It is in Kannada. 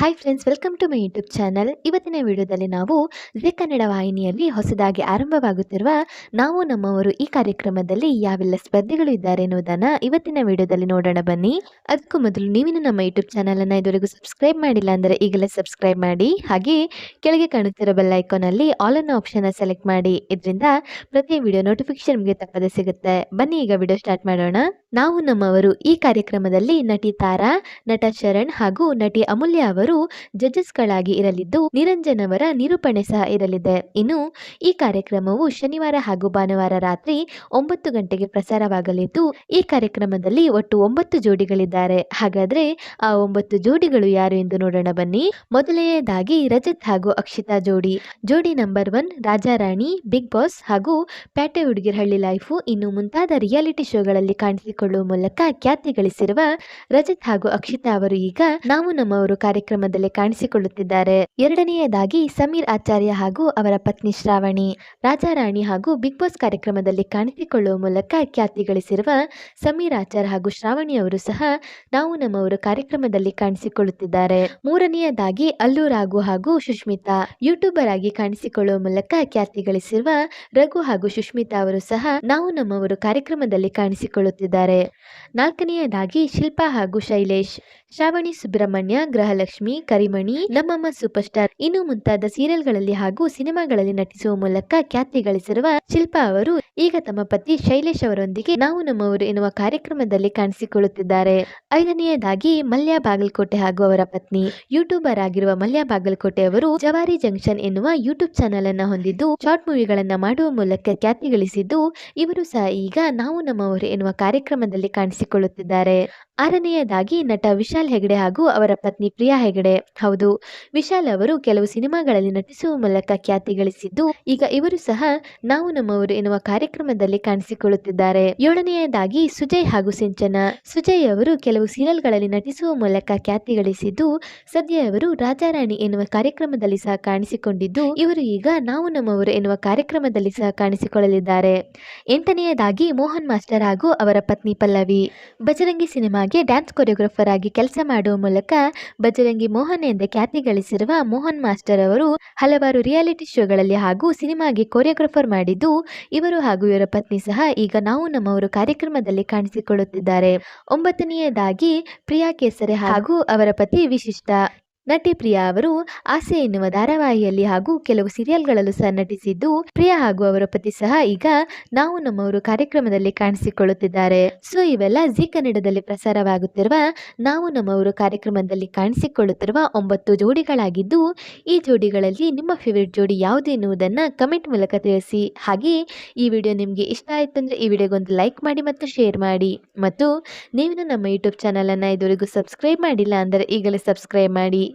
Hi friends welcome to my YouTube channel ಇವತ್ತಿನ ವಿಡಿಯೋದಲ್ಲಿ ನಾವು ಜಿ ಕನ್ನಡ ವಾಹಿನಿಯಲ್ಲಿ ಹೊಸದಾಗಿ ಆರಂಭವಾಗುತ್ತಿರುವ ನಾವು ನಮ್ಮವರು ಈ ಕಾರ್ಯಕ್ರಮದಲ್ಲಿ ಯಾವೆಲ್ಲ ಸ್ಪರ್ಧೆಗಳು ಇದ್ದಾರೆ ಎನ್ನುವುದನ್ನು ಇವತ್ತಿನ ವಿಡಿಯೋದಲ್ಲಿ ನೋಡೋಣ ಬನ್ನಿ. ಅದಕ್ಕೂ ಮೊದಲು ನೀವಿನ ನಮ್ಮ ಯೂಟ್ಯೂಬ್ ಚಾನಲನ್ನು ಇದುವರೆಗೂ ಸಬ್ಸ್ಕ್ರೈಬ್ ಮಾಡಿಲ್ಲ ಅಂದರೆ ಈಗಲೇ ಸಬ್ಸ್ಕ್ರೈಬ್ ಮಾಡಿ. ಹಾಗೆ ಕೆಳಗೆ ಕಾಣುತ್ತಿರೋ ಬೆಲ್ ಐಕಾನಲ್ಲಿ ಆಲ್ ಅನ್ನೋ ಆಪ್ಷನ್ನ ಸೆಲೆಕ್ಟ್ ಮಾಡಿ. ಇದರಿಂದ ಪ್ರತಿ ವಿಡಿಯೋ ನೋಟಿಫಿಕೇಶನ್ ನಿಮಗೆ ತಪ್ಪದೆ ಸಿಗುತ್ತೆ. ಬನ್ನಿ ಈಗ ವಿಡಿಯೋ ಸ್ಟಾರ್ಟ್ ಮಾಡೋಣ. ನಾವು ನಮ್ಮವರು ಈ ಕಾರ್ಯಕ್ರಮದಲ್ಲಿ ನಟಿ ತಾರಾ, ನಟ ಶರಣ್ ಹಾಗೂ ನಟಿ ಅಮೂಲ್ಯ ಜಡ್ಜಸ್ಗಳಾಗಿ ಇರಲಿದ್ದು ನಿರಂಜನ್ ಅವರ ನಿರೂಪಣೆ ಸಹ ಇರಲಿದೆ. ಇನ್ನು ಈ ಕಾರ್ಯಕ್ರಮವು ಶನಿವಾರ ಹಾಗೂ ಭಾನುವಾರ ರಾತ್ರಿ ಒಂಬತ್ತು ಗಂಟೆಗೆ ಪ್ರಸಾರವಾಗಲಿದ್ದು, ಈ ಕಾರ್ಯಕ್ರಮದಲ್ಲಿ ಒಟ್ಟು ಒಂಬತ್ತು ಜೋಡಿಗಳಿದ್ದಾರೆ. ಹಾಗಾದ್ರೆ ಆ ಒಂಬತ್ತು ಜೋಡಿಗಳು ಯಾರು ಎಂದು ನೋಡೋಣ ಬನ್ನಿ. ಮೊದಲನೆಯದಾಗಿ ರಜತ್ ಹಾಗೂ ಅಕ್ಷಿತಾ ಜೋಡಿ. ಜೋಡಿ number one Raja Rani, Bigg Boss ಹಾಗೂ ಪ್ಯಾಟೆ ಹುಡುಗಿರ ಹಳ್ಳಿ ಲೈಫು ಇನ್ನು ಮುಂತಾದ ರಿಯಾಲಿಟಿ ಶೋಗಳಲ್ಲಿ ಕಾಣಿಸಿಕೊಳ್ಳುವ ಮೂಲಕ ಖ್ಯಾತಿ ಗಳಿಸಿರುವ ರಜತ್ ಹಾಗೂ ಅಕ್ಷಿತಾ ಅವರು ಈಗ ನಾವು ನಮ್ಮವರು ಕಾರ್ಯಕ್ರಮದಲ್ಲಿ ಕಾಣಿಸಿಕೊಳ್ಳುತ್ತಿದ್ದಾರೆ. ಎರಡನೆಯದಾಗಿ ಸಮೀರ್ ಆಚಾರ್ಯ ಹಾಗೂ ಅವರ ಪತ್ನಿ ಶ್ರಾವಣಿ. ರಾಜಾರಾಣಿ ಹಾಗೂ ಬಿಗ್ ಬಾಸ್ ಕಾರ್ಯಕ್ರಮದಲ್ಲಿ ಕಾಣಿಸಿಕೊಳ್ಳುವ ಮೂಲಕ ಖ್ಯಾತಿ ಗಳಿಸಿರುವ ಸಮೀರ್ ಆಚಾರ್ ಹಾಗೂ ಶ್ರಾವಣಿ ಅವರು ಸಹ ನಾವು ನಮ್ಮವರು ಕಾರ್ಯಕ್ರಮದಲ್ಲಿ ಕಾಣಿಸಿಕೊಳ್ಳುತ್ತಿದ್ದಾರೆ. ಮೂರನೆಯದಾಗಿ ಅಲ್ಲು ರಾಘು ಹಾಗೂ ಸುಷ್ಮಿತಾ. ಯೂಟ್ಯೂಬರ್ ಆಗಿ ಕಾಣಿಸಿಕೊಳ್ಳುವ ಮೂಲಕ ಖ್ಯಾತಿ ಗಳಿಸಿರುವ ರಘು ಹಾಗೂ ಸುಷ್ಮಿತಾ ಅವರು ಸಹ ನಾವು ನಮ್ಮವರು ಕಾರ್ಯಕ್ರಮದಲ್ಲಿ ಕಾಣಿಸಿಕೊಳ್ಳುತ್ತಿದ್ದಾರೆ. ನಾಲ್ಕನೆಯದಾಗಿ ಶಿಲ್ಪಾ ಹಾಗೂ ಶೈಲೇಶ್. ಶ್ರಾವಣಿ ಸುಬ್ರಹ್ಮಣ್ಯ ಗೃಹಲಕ್ಷ್ಮಿ ಕರಿಮಣಿ, ನಮ್ಮಮ್ಮ ಸೂಪರ್ ಸ್ಟಾರ್ ಇನ್ನು ಮುಂತಾದ ಸೀರಿಯಲ್ಗಳಲ್ಲಿ ಹಾಗೂ ಸಿನಿಮಾಗಳಲ್ಲಿ ನಟಿಸುವ ಮೂಲಕ ಖ್ಯಾತಿ ಗಳಿಸಿರುವ ಶಿಲ್ಪಾ ಅವರು ಈಗ ತಮ್ಮ ಪತಿ ಶೈಲೇಶ್ ಅವರೊಂದಿಗೆ ನಾವು ನಮ್ಮವರು ಎನ್ನುವ ಕಾರ್ಯಕ್ರಮದಲ್ಲಿ ಕಾಣಿಸಿಕೊಳ್ಳುತ್ತಿದ್ದಾರೆ. ಐದನೆಯದಾಗಿ ಮಲ್ಯ ಬಾಗಲಕೋಟೆ ಹಾಗೂ ಅವರ ಪತ್ನಿ. ಯೂಟ್ಯೂಬರ್ ಆಗಿರುವ ಮಲ್ಯ ಬಾಗಲಕೋಟೆ ಅವರು ಜವಾರಿ ಜಂಕ್ಷನ್ ಎನ್ನುವ ಯೂಟ್ಯೂಬ್ ಚಾನೆಲ್ ಅನ್ನ ಹೊಂದಿದ್ದು, ಶಾರ್ಟ್ ಮೂವಿಗಳನ್ನ ಮಾಡುವ ಮೂಲಕ ಖ್ಯಾತಿ ಗಳಿಸಿದ್ದು, ಇವರು ಸಹ ಈಗ ನಾವು ನಮ್ಮವರು ಎನ್ನುವ ಕಾರ್ಯಕ್ರಮದಲ್ಲಿ ಕಾಣಿಸಿಕೊಳ್ಳುತ್ತಿದ್ದಾರೆ. ಆರನೆಯದಾಗಿ ನಟ ವಿಶಾಲ್ ಹೆಗಡೆ ಹಾಗೂ ಅವರ ಪತ್ನಿ ಪ್ರಿಯಾ ಹೆಗಡೆ. ಹೌದು. ವಿಶಾಲ್ ಅವರು ಕೆಲವು ಸಿನಿಮಾಗಳಲ್ಲಿ ನಟಿಸುವ ಮೂಲಕ ಖ್ಯಾತಿ ಗಳಿಸಿದ್ದು, ಈಗ ಇವರು ಸಹ ನಾವು ನಮ್ಮವರು ಎನ್ನುವ ಕಾರ್ಯಕ್ರಮದಲ್ಲಿ ಕಾಣಿಸಿಕೊಳ್ಳುತ್ತಿದ್ದಾರೆ. ಏಳನೆಯದಾಗಿ ಸುಜಯ್ ಹಾಗೂ ಸಿಂಚನ. ಸುಜಯ್ ಅವರು ಕೆಲವು ಸೀರಿಯಲ್ಗಳಲ್ಲಿ ನಟಿಸುವ ಮೂಲಕ ಖ್ಯಾತಿ ಗಳಿಸಿದ್ದು, ಸದ್ಯ ಅವರು ರಾಜಾರಾಣಿ ಎನ್ನುವ ಕಾರ್ಯಕ್ರಮದಲ್ಲಿ ಸಹ ಕಾಣಿಸಿಕೊಂಡಿದ್ದು, ಇವರು ಈಗ ನಾವು ನಮ್ಮವರು ಎನ್ನುವ ಕಾರ್ಯಕ್ರಮದಲ್ಲಿ ಸಹ ಕಾಣಿಸಿಕೊಳ್ಳಲಿದ್ದಾರೆ. ಎಂಟನೆಯದಾಗಿ ಮೋಹನ್ ಮಾಸ್ಟರ್ ಹಾಗೂ ಅವರ ಪತ್ನಿ ಪಲ್ಲವಿ. ಬಜರಂಗಿ ಸಿನಿಮಾಗೆ ಡ್ಯಾನ್ಸ್ ಕೊರಿಯೋಗ್ರಾಫರ್ ಆಗಿ ಕೆಲಸ ಮಾಡುವ ಮೂಲಕ ಬಜರಂಗಿ ಮೋಹನ್ ಎಂದೇ ಖ್ಯಾತಿ ಗಳಿಸಿರುವ ಮೋಹನ್ ಮಾಸ್ಟರ್ ಅವರು ಹಲವಾರು ರಿಯಾಲಿಟಿ ಶೋಗಳಲ್ಲಿ ಹಾಗೂ ಸಿನಿಮಾಗೆ ಕೊರಿಯೋಗ್ರಾಫರ್ ಮಾಡಿದ್ದು, ಇವರು ಹಾಗೂ ಇವರ ಪತ್ನಿ ಸಹ ಈಗ ನಾವು ನಮ್ಮವರು ಕಾರ್ಯಕ್ರಮದಲ್ಲಿ ಕಾಣಿಸಿಕೊಳ್ಳುತ್ತಿದ್ದಾರೆ. ಒಂಬತ್ತನೆಯದಾಗಿ ಪ್ರಿಯಾ ಕೇಸರೆ ಹಾಗೂ ಅವರ ಪತಿ ವಿಶಿಷ್ಟ. ನಟಿ ಪ್ರಿಯಾ ಅವರು ಆಸೆ ಎನ್ನುವ ಧಾರಾವಾಹಿಯಲ್ಲಿ ಹಾಗೂ ಕೆಲವು ಸೀರಿಯಲ್ಗಳಲ್ಲೂ ಸಹ ನಟಿಸಿದ್ದು, ಪ್ರಿಯಾ ಹಾಗೂ ಅವರ ಪತಿ ಸಹ ಈಗ ನಾವು ನಮ್ಮವರು ಕಾರ್ಯಕ್ರಮದಲ್ಲಿ ಕಾಣಿಸಿಕೊಳ್ಳುತ್ತಿದ್ದಾರೆ. ಸೊ ಇವೆಲ್ಲ ಜಿ ಕನ್ನಡದಲ್ಲಿ ಪ್ರಸಾರವಾಗುತ್ತಿರುವ ನಾವು ನಮ್ಮವರು ಕಾರ್ಯಕ್ರಮದಲ್ಲಿ ಕಾಣಿಸಿಕೊಳ್ಳುತ್ತಿರುವ ಒಂಬತ್ತು ಜೋಡಿಗಳಾಗಿದ್ದು, ಈ ಜೋಡಿಗಳಲ್ಲಿ ನಿಮ್ಮ ಫೇವರಿಟ್ ಜೋಡಿ ಯಾವುದು ಎನ್ನುವುದನ್ನು ಕಮೆಂಟ್ ಮೂಲಕ ತಿಳಿಸಿ. ಹಾಗೆ ಈ ವಿಡಿಯೋ ನಿಮಗೆ ಇಷ್ಟ ಆಯಿತು ಅಂದರೆ ಈ ವಿಡಿಯೋಗೊಂದು ಲೈಕ್ ಮಾಡಿ ಮತ್ತು ಶೇರ್ ಮಾಡಿ. ಮತ್ತು ನೀವು ನಮ್ಮ ಯೂಟ್ಯೂಬ್ ಚಾನಲನ್ನು ಇದುವರೆಗೂ ಸಬ್ಸ್ಕ್ರೈಬ್ ಮಾಡಿಲ್ಲ ಅಂದರೆ ಈಗಲೇ ಸಬ್ಸ್ಕ್ರೈಬ್ ಮಾಡಿ.